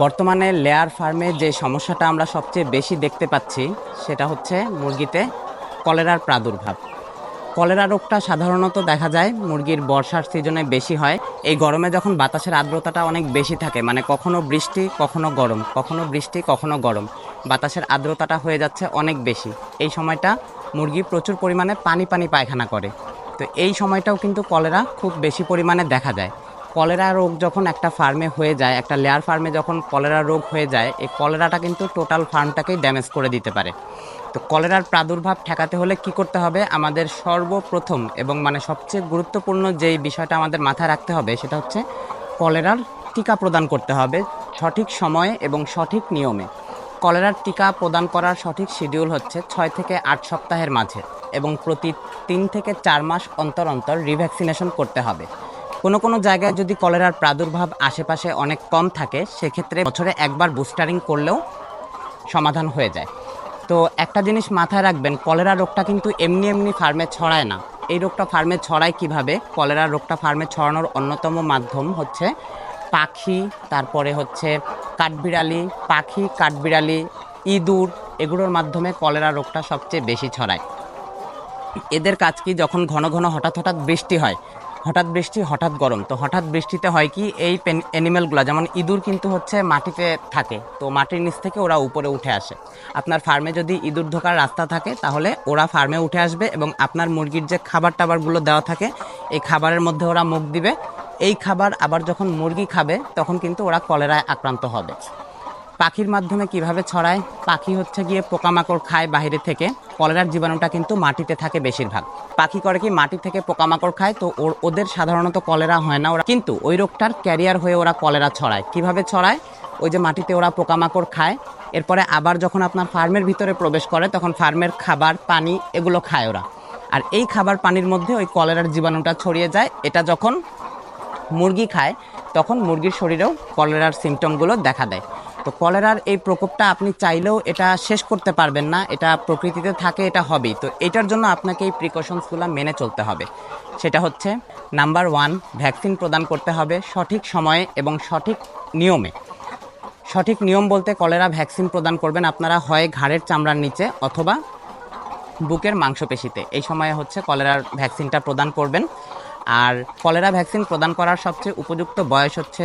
বর্তমানে লেয়ার ফার্মে যে সমস্যাটা আমরা সবচেয়ে বেশি দেখতে পাচ্ছি, সেটা হচ্ছে মুরগিতে কলেরার প্রাদুর্ভাব। কলেরা রোগটা সাধারণত দেখা যায় মুরগির বর্ষার সিজনে বেশি হয়। এই গরমে যখন বাতাসের আর্দ্রতাটা অনেক বেশি থাকে মানে কখনো বৃষ্টি, কখনো গরম, কখনো বৃষ্টি, কখনো গরম, বাতাসের আর্দ্রতাটা হয়ে যাচ্ছে অনেক বেশি। এই সময়টা মুরগি প্রচুর পরিমাণে পানি পানি পায়খানা করে। তো এই সময়টাও কিন্তু কলেরা খুব বেশি পরিমাণে দেখা যায়। কলেরা রোগ যখন একটা ফার্মে হয়ে যায়, একটা লেয়ার ফার্মে যখন কলেরা রোগ হয়ে যায়, এই কলেরাটা কিন্তু টোটাল ফার্মটাকেই ড্যামেজ করে দিতে পারে। তো কলেরার প্রাদুর্ভাব ঠেকাতে হলে কি করতে হবে? আমাদের সর্বপ্রথম এবং মানে সবচেয়ে গুরুত্বপূর্ণ যেই বিষয়টা আমাদের মাথায় রাখতে হবে, সেটা হচ্ছে কলেরার টিকা প্রদান করতে হবে সঠিক সময়ে এবং সঠিক নিয়মে। কলেরার টিকা প্রদান করার সঠিক শিডিউল হচ্ছে ছয় থেকে আট সপ্তাহের মাঝে এবং প্রতি তিন থেকে চার মাস অন্তর অন্তর রিভ্যাকসিনেশন করতে হবে। কোনো কোনো জায়গায় যদি কলেরার প্রাদুর্ভাব আশেপাশে অনেক কম থাকে, সেক্ষেত্রে বছরে একবার বুস্টারিং করলেও সমাধান হয়ে যায়। তো একটা জিনিস মাথায় রাখবেন, কলেরা রোগটা কিন্তু এমনি এমনি ফার্মে ছড়ায় না। এই রোগটা ফার্মে ছড়ায় কীভাবে? কলেরা রোগটা ফার্মে ছড়ানোর অন্যতম মাধ্যম হচ্ছে পাখি, তারপরে হচ্ছে কাঠবিড়ালি, পাখি, কাঠবিড়ালি, ইঁদুর, এগুলোর মাধ্যমে কলেরা রোগটা সবচেয়ে বেশি ছড়ায়। এদের কাজ কি? যখন ঘন ঘন হঠাৎ হঠাৎ বৃষ্টি হয় হঠাৎ বৃষ্টি, হঠাৎ গরম। তো হঠাৎ বৃষ্টিতে হয় কি, এই অ্যানিমেলগুলো যেমন ইঁদুর কিন্তু হচ্ছে মাটিতে থাকে, তো মাটির নিচ থেকে ওরা উপরে উঠে আসে। আপনার ফার্মে যদি ইঁদুর ঢোকার রাস্তা থাকে, তাহলে ওরা ফার্মে উঠে আসবে এবং আপনার মুরগির যে খাবার টাবারগুলো দেওয়া থাকে, এই খাবারের মধ্যে ওরা মুখ দিবে। এই খাবার আবার যখন মুরগি খাবে, তখন কিন্তু ওরা কলেরায় আক্রান্ত হবে। পাখির মাধ্যমে কীভাবে ছড়ায়? পাখি হচ্ছে গিয়ে পোকামাকড় খায় বাইরে থেকে। কলেরার জীবাণুটা কিন্তু মাটিতে থাকে বেশিরভাগ। পাখি করে কি মাটি থেকে পোকামাকড় খায়? তো ওর, ওদের সাধারণত কলেরা হয় না। ওরা কিন্তু ওই রোগটার ক্যারিয়ার হয়ে ওরা কলেরা ছড়ায়। কীভাবে ছড়ায়? ওই যে মাটিতে ওরা পোকামাকড় খায়। এরপরে আবার যখন আপনার ফার্মের ভিতরে প্রবেশ করে, তখন ফার্মের খাবার, পানি এগুলো খায় ওরা। আর এই খাবার, পানির মধ্যে ওই কলেরার জীবাণুটা ছড়িয়ে যায়। এটা যখন মুরগি খায়, তখন মুরগির শরীরেও কলেরার সিমটমগুলো দেখা দেয়। তো কলেরার এই প্রকোপটা আপনি চাইলেও এটা শেষ করতে পারবেন না, এটা প্রকৃতিতে থাকে, এটা হবেই। তো এটার জন্য আপনাকে এই প্রিকশনসগুলো মেনে চলতে হবে। সেটা হচ্ছে নাম্বার ওয়ান ভ্যাকসিন প্রদান করতে হবে সঠিক সময়ে এবং সঠিক নিয়মে। সঠিক নিয়ম বলতে কলেরা ভ্যাকসিন প্রদান করবেন আপনারা হয় ঘাড়ের চামড়ার নিচে অথবা বুকের মাংসপেশিতে। এই সময়ে হচ্ছে কলেরার ভ্যাকসিনটা প্রদান করবেন। আর কলেরা ভ্যাকসিন প্রদান করার সবচেয়ে উপযুক্ত বয়স হচ্ছে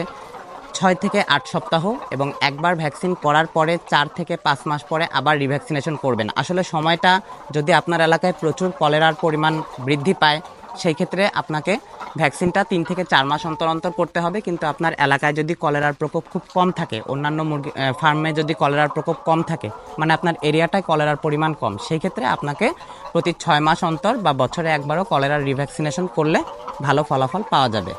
ছয় থেকে আট সপ্তাহ এবং একবার ভ্যাকসিন করার পরে চার থেকে পাঁচ মাস পরে আবার রিভ্যাকসিনেশন করবেন। আসলে সময়টা যদি আপনার এলাকায় প্রচুর কলেরার পরিমাণ বৃদ্ধি পায়, সেই ক্ষেত্রে আপনাকে ভ্যাকসিনটা তিন থেকে চার মাস অন্তর অন্তর করতে হবে। কিন্তু আপনার এলাকায় যদি কলেরার প্রকোপ খুব কম থাকে, অন্যান্য মুরগি ফার্মে যদি কলেরার প্রকোপ কম থাকে মানে আপনার এরিয়াটায় কলেরার পরিমাণ কম, সেই ক্ষেত্রে আপনাকে প্রতি ছয় মাস অন্তর বা বছরে একবারও কলেরার রিভ্যাকসিনেশন করলে ভালো ফলাফল পাওয়া যাবে।